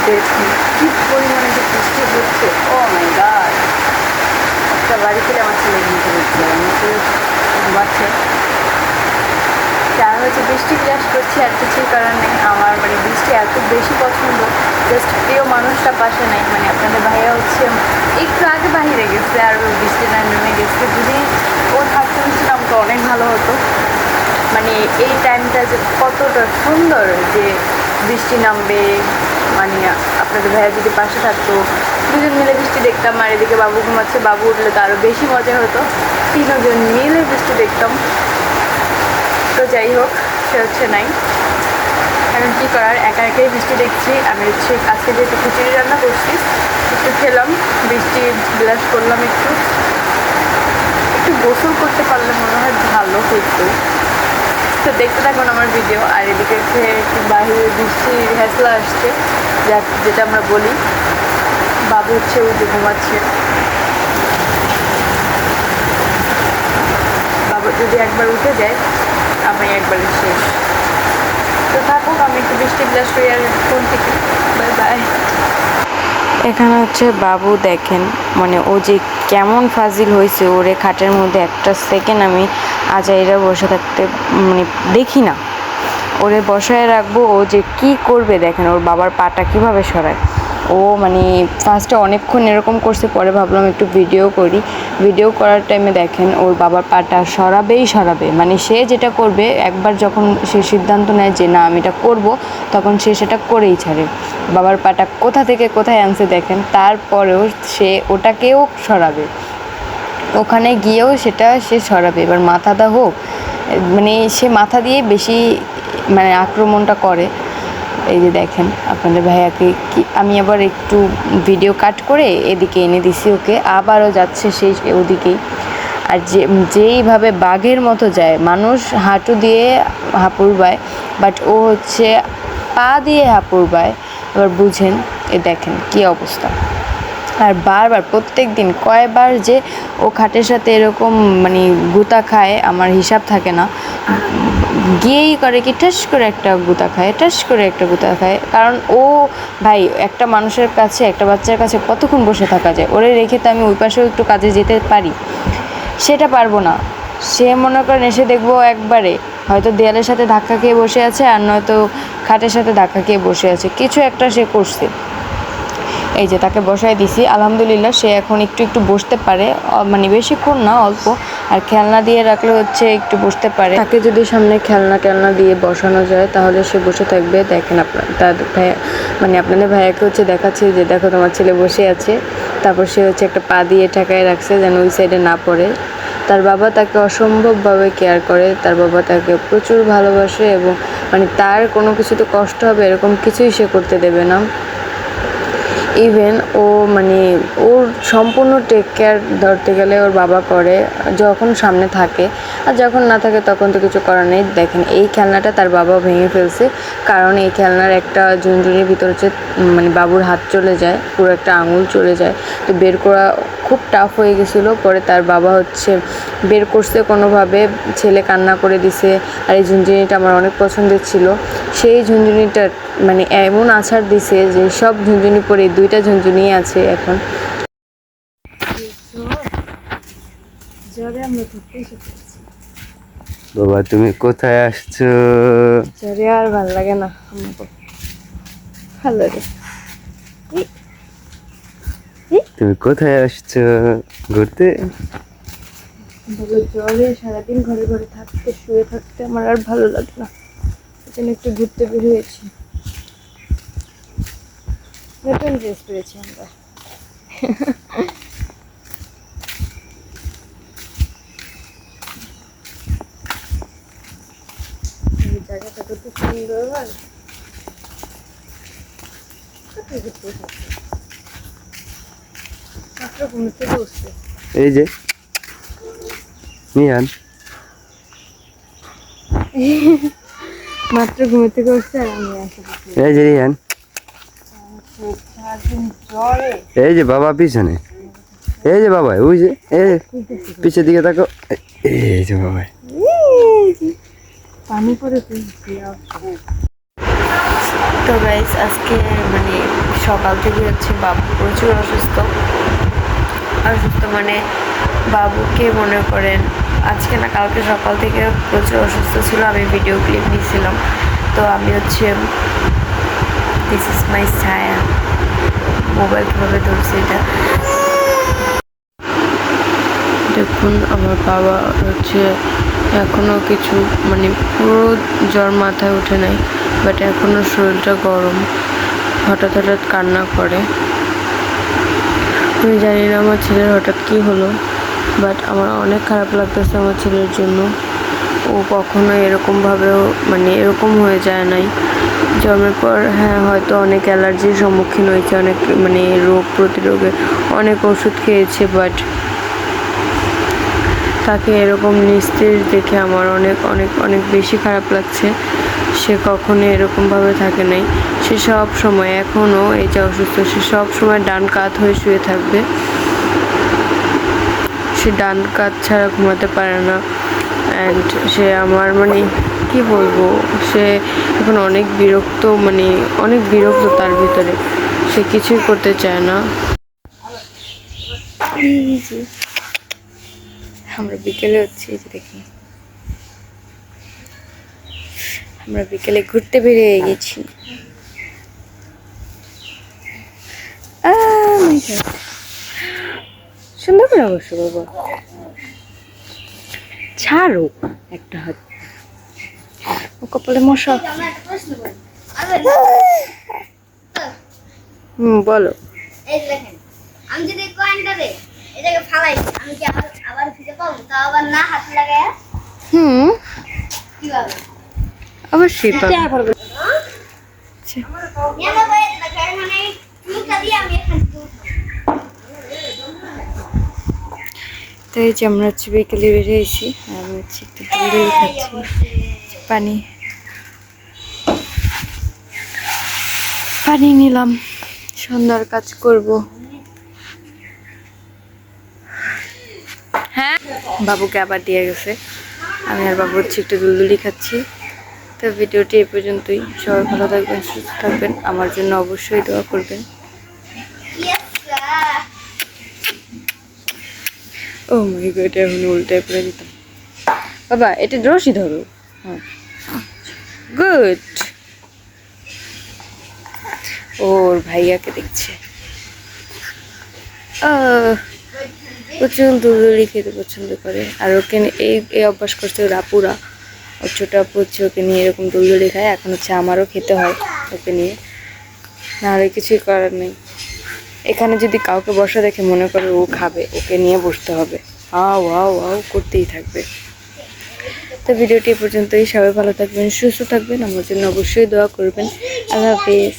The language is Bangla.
বাইরে বৃষ্টি দেখি কি পরিমাণে যে বৃষ্টি হচ্ছে ও মাই গড একটা বাড়ি থেকে আমার ছেলে ঘুমতে হচ্ছে ছেলে ঘুমাচ্ছে আর হচ্ছে বৃষ্টি ক্লাস করছি আর কিছুই করার নেই আমার মানে বৃষ্টি এত বেশি পছন্দ জাস্ট প্রিয় মানুষটা পাশে নাই মানে আপনাদের ভাইয়া হচ্ছে একটু আগে বাহিরে গেছে আর বৃষ্টিটা নেমে গেছে যদি ও থাকতে বৃষ্টি নামতো অনেক ভালো হতো মানে এই টাইমটা যে কতটা সুন্দর যে বৃষ্টি নামবে মানে আপনাদের ভাইয়া যদি পাশে থাকতো, দুজন মিলে বৃষ্টি দেখতাম, আর এদিকে বাবু ঘুমাচ্ছে, বাবু উঠলে তো আরও বেশি মজা হতো। তিনজন মিলে বৃষ্টি দেখতাম। তো যাই হোক, সে হচ্ছে নাই। এখন কী করার? একা একাই বৃষ্টি দেখছি। আমি হচ্ছে আজকে যেহেতু খিচুড়ি রান্না করছি, একটু খেলাম, বৃষ্টি বিলাস করলাম একটু। একটু গোসল করতে পারলে মনে হয় ভালো হতো। তো দেখতে থাকুন আমার ভিডিও আর এদিকে হচ্ছে বাহিরে বৃষ্টি হ্যাসলা আসছে যেটা আমরা বলি। বাবু হচ্ছে ওই যে ঘুমাচ্ছে। বাবু যদি একবার উঠে যায়, আমি একবারে শেষ। তো থাকুক, আমি একটু বৃষ্টি বিলাস করি আর ফোন থেকে বাই বাই এখানে হচ্ছে বাবু দেখেন মানে ও যে কেমন ফাজিল হয়েছে, ওরে খাটের মধ্যে একটা সেকেন্ড আমি আজাইরা বসে থাকতে মানে দেখি না। ওরে বসায় রাখব, ও যে কি করবে দেখেন, ওর বাবার পাটা কীভাবে সরায়। ও মানে ফার্স্টে অনেকক্ষণ এরকম করছে, পরে ভাবলাম একটু ভিডিও করি। ভিডিও করার টাইমে দেখেন, ওর বাবার পাটা সরাবেই সরাবে। মানে সে যেটা করবে, একবার যখন সে সিদ্ধান্ত নেয় যে, না, আমি এটা করব তখন সে সেটা করেই ছাড়ে। বাবার পাটা কোথা থেকে কোথায় আনছে দেখেন, তারপরেও সে ওটাকেও সরাবে। ওখানে গিয়েও সেটা সে সরাবে। এবার মাথাটা হোক মানে সে মাথা দিয়ে বেশি মানে আক্রমণটা করে। এই যে দেখেন, আপনাদের ভাইয়াকে কি আমি আবার একটু ভিডিও কাট করে এদিকে এনে দিছি ওকে, আবারও যাচ্ছে সেই ওদিকেই। আর যে যেইভাবে বাঘের মতো যায়, মানুষ হাঁটু দিয়ে হাঁপুড়বায় বাট ও হচ্ছে পা দিয়ে হাঁপুর বায়। এবার বুঝেন, এ দেখেন কি অবস্থা। আর বারবার প্রত্যেক দিন কয়বার যে ও খাটের সাথে এরকম মানে গুতা খায়, আমার হিসাব থাকে না। গিয়েই করে কি ঠাস করে একটা গুতা খায়, ঠাস করে একটা গুতা খায়। কারণ ও, ভাই, একটা মানুষের কাছে, একটা বাচ্চার কাছে কতক্ষণ বসে থাকা যায়? ওরে রেখে তো আমি ওই পাশেও একটু কাজে যেতে পারি। সেটা পারব না। সে মনে করেন এসে দেখব একবারে হয়তো দেয়ালের সাথে ধাক্কা খেয়ে বসে আছে আর নয়তো খাটের সাথে ধাক্কা খেয়ে বসে আছে। কিছু একটা সে করছে। এই যে তাকে বসায় দিছি। আলহামদুলিল্লাহ সে এখন একটু একটু বসতে পারে। মানে বেশিক্ষণ না, অল্প। আর খেলনা দিয়ে রাখলে হচ্ছে একটু বসতে পারে। তাকে যদি সামনে খেলনা টেলনা দিয়ে বসানো যায়, তাহলে সে বসে থাকবে। দেখেন আপনার, তার ভাইয়া মানে আপনাদের ভাইয়াকে হচ্ছে দেখাচ্ছে যে, দেখো, তোমার ছেলে বসে আছে। তারপর সে হচ্ছে একটা পা দিয়ে ঠেকায় রাখছে যেন ওই সাইডে না পড়ে। তার বাবা তাকে অসম্ভবভাবে কেয়ার করে। তার বাবা তাকে প্রচুর ভালোবাসে এবং মানে তার কোনো কিছুতে কষ্ট হবে এরকম কিছুই সে করতে দেবে না। ইভেন ও মানে ওর সম্পূর্ণ টেক কেয়ার ধরতে গেলে ওর বাবা করে, যখন সামনে থাকে। আর যখন না থাকে তখন তো কিছু করার নেই। দেখেন, এই খেলনাটা তার বাবা ভেঙে ফেলছে। কারণ এই খেলনার একটা ঝুনঝুনির ভিতর হচ্ছে মানে বাবুর হাত চলে যায়, পুরো একটা আঙুল চলে যায়। তো বের করা খুব টাফ হয়ে গেছিল। পরে তার বাবা হচ্ছে বের করছে কোনোভাবে, ছেলে কান্না করে দিছে। আর এই ঝুনঝুনিটা আমার অনেক পছন্দের ছিল। সেই ঝুনঝুনিটা মানে এমন আছাড় দিছে যে সব ঝুনঝুনি পরে দুইটা ঝুনঝুনি আছে এখন। বাবা তুমি কোথায় আসছো? জ্বরে আর ভালো লাগে না ভালো লাগে। তুমি কোথায় আসছো? ঘুরতে? বলো জ্বরে সারাদিন ঘরে ঘরে থাকতে শুয়ে থাকতে আমার আর ভালো লাগে না। এই জন্য একটু ঘুরতে বের হয়েছি। নতুন ড্রেস পেয়েছি আমরা। এই জায়গাটা কত সুন্দর এই যে। নিহান। মাত্র ঘুম থেকে উঠছে আর আমি আসে এই যে জ্বরে এই যে বাবা পিছনে। এই যে বাবা, ওই যে পিছের দিকে তাকো এই যে বাবা। পানি পরে তো গাইস আজকে মানে সকাল থেকে হচ্ছে বাবু প্রচুর অসুস্থ। অসুস্থ মানে বাবুকে মনে করেন, আজকে না কালকে সকাল থেকে প্রচুর অসুস্থ ছিল, আমি ভিডিও ক্লিপ নিয়েছিলাম। তো আমি হচ্ছে দিস ইজ মাই ছায়া মোবাইল কীভাবে ধরছি এটা? দেখুন, আমার বাবা হচ্ছে এখনও কিছু মানে পুরো জ্বর মাথায় ওঠে নাই বাট এখনও শরীরটা গরম। হঠাৎ হঠাৎ কান্না করে। আমি জানি না আমার ছেলের হঠাৎ কী হলো বাট আমার অনেক খারাপ লাগতেছে আমার ছেলের জন্য। ও কখনো এরকমভাবেও মানে এরকম হয়ে যায় নাই। জন্মের পর হ্যাঁ হয়তো অনেক অ্যালার্জির সম্মুখীন হয়েছে, অনেক মানে রোগ প্রতিরোধের অনেক ওষুধ খেয়েছে বাট তাকে এরকম নিস্তেজ দেখে আমার অনেক অনেক অনেক বেশি খারাপ লাগছে। সে কখনো এরকমভাবে থাকে নাই। সে সব সময়, এখনও এই যে অসুস্থ, সে সব সময় ডান কাত হয়ে শুয়ে থাকবে। সে ডান কাত ছাড়া ঘুমাতে পারে না। অ্যান্ড সে আমার মানে কি বলব? সে এখন অনেক বিরক্ত মানে অনেক বিরক্ত তার ভিতরে। সে কিছুই করতে চায় না। আমরা বিকেলে হচ্ছে যে দেখি। আমরা বিকেলে ঘুরতে বেরিয়ে গেছি. সুন্দর করে অবশ্য বাবা। ছাড়ো একটা হাত। কপালে মশা। হুম বলো। আমি যদি কয়েনটারে ফালাই আমি কি আবার আবার ফিরে পাবো? তাও আবার না হাত লাগায়? হুম। কীভাবে? অবশ্যই পাবো নিয়ে নেব এই যে। তো এই আমরা হচ্ছে বিকেলে বেরিয়েছি আর হচ্ছে একটু খাচ্ছি। পানি। পানি নিলাম। সন্ধ্যার কাজ করব। হ্যাঁ? বাবুকে আবার দিয়ে গেছে। আমি আর বাবু হচ্ছে একটু দুলদুলি খাচ্ছি। তো ভিডিওটি এ পর্যন্তই। সবাই ভালো থাকবেন সুস্থ থাকবেন। আমার জন্য অবশ্যই দোয়া করবেন। ও মাই গড এখন উল্টায় করে দিতাম। বাবা এটা রশি ধরো। হ্যাঁ। গুড ওর ভাইয়াকে দেখছে। প্রচুর দুলদুলি খেতে পছন্দ করে। আর ওকে এই এই অভ্যাস করছে ওর আপুরা। ওর ছোট আপু হচ্ছে ওকে নিয়ে এরকম দুলদুলি খায়। এখন হচ্ছে আমারও খেতে হয় ওকে নিয়ে। নাহলে কিছুই করার নেই। এখানে যদি কাউকে বসা দেখে মনে করে ও খাবে, ওকে নিয়ে বসতে হবে। আও আও আও করতেই থাকবে। তো ভিডিওটি পর্যন্তই। সবাই ভালো থাকবেন, সুস্থ থাকবেন। আমার জন্য অবশ্যই দোয়া করবেন। আল্লাহ হাফিজ।